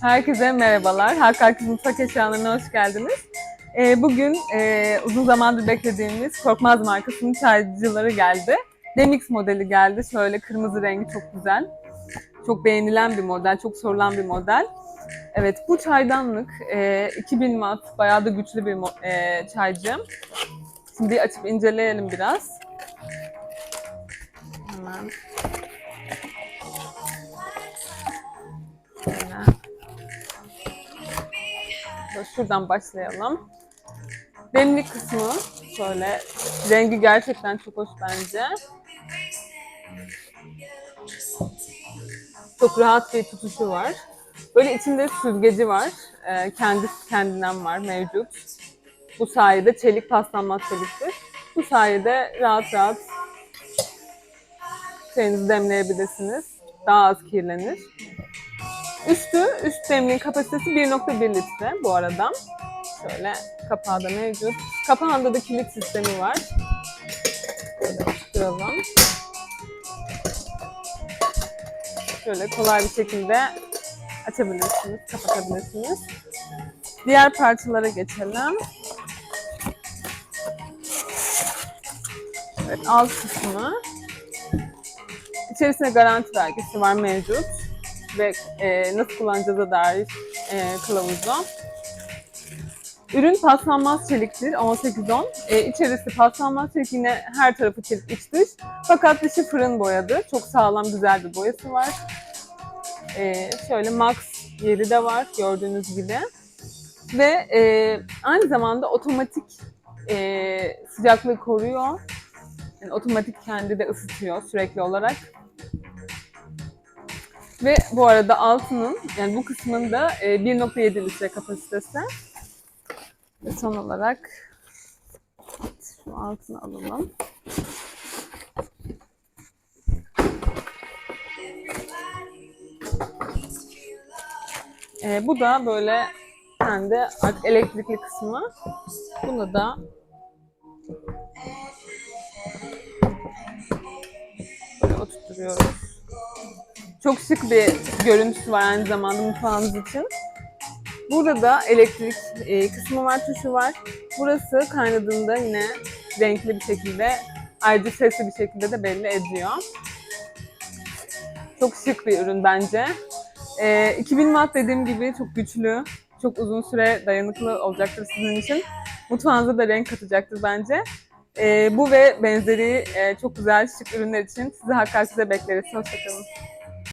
Herkese merhabalar. Hakkak Mutfak Eşyalarına hoş geldiniz. Ee, bugün e, uzun zamandır beklediğimiz Korkmaz markasının çaycıları geldi. Demix modeli geldi. Şöyle kırmızı rengi çok güzel. Çok beğenilen bir model, çok sorulan bir model. Evet, bu çaydanlık e, 2000 watt, bayağı da güçlü bir e, çaycı. Şimdi açıp inceleyelim biraz. Hemen. Şuradan başlayalım. Demlik kısmı şöyle. Rengi gerçekten çok hoş bence. Çok rahat bir tutuşu var. Böyle içinde süzgeci var. Ee, kendi kendinden var mevcut. Bu sayede çelik paslanmaz çeliktir. Bu sayede rahat rahat çayınızı demleyebilirsiniz. Daha az kirlenir. Üstü, üst demliğin kapasitesi 1.1 litre bu arada. Şöyle kapağı da mevcut. Kapağında da kilit sistemi var. Şöyle tutturalım. Şöyle kolay bir şekilde açabilirsiniz, kapatabilirsiniz. Diğer parçalara geçelim. Evet, alt kısmı. İçerisinde garanti belgesi var mevcut ve e, nasıl kullanacağıza dair e, kılavuzu. Ürün paslanmaz çeliktir 18-10. E, içerisi paslanmaz çelik yine her tarafı çelik iç dış. Fakat dışı fırın boyadı. Çok sağlam güzel bir boyası var. E, şöyle max yeri de var gördüğünüz gibi. Ve e, aynı zamanda otomatik e, sıcaklığı koruyor. Yani otomatik kendi de ısıtıyor sürekli olarak. Ve bu arada altının, yani bu kısmın da e, 1.7 litre kapasitesi. Ve son olarak şu altını alalım. E, bu da böyle kendi artık elektrikli kısmı. Bunu da böyle oturtuyoruz. Çok şık bir görüntüsü var aynı zamanda mutfağınız için. Burada da elektrik e, kısmı var, tuşu var. Burası kaynadığında yine renkli bir şekilde, ayrıca sesli bir şekilde de belli ediyor. Çok şık bir ürün bence. E, 2000 watt dediğim gibi çok güçlü, çok uzun süre dayanıklı olacaktır sizin için. Mutfağınıza da renk katacaktır bence. E, bu ve benzeri e, çok güzel şık ürünler için sizi Hakkari'de bekleriz. Hoşçakalın.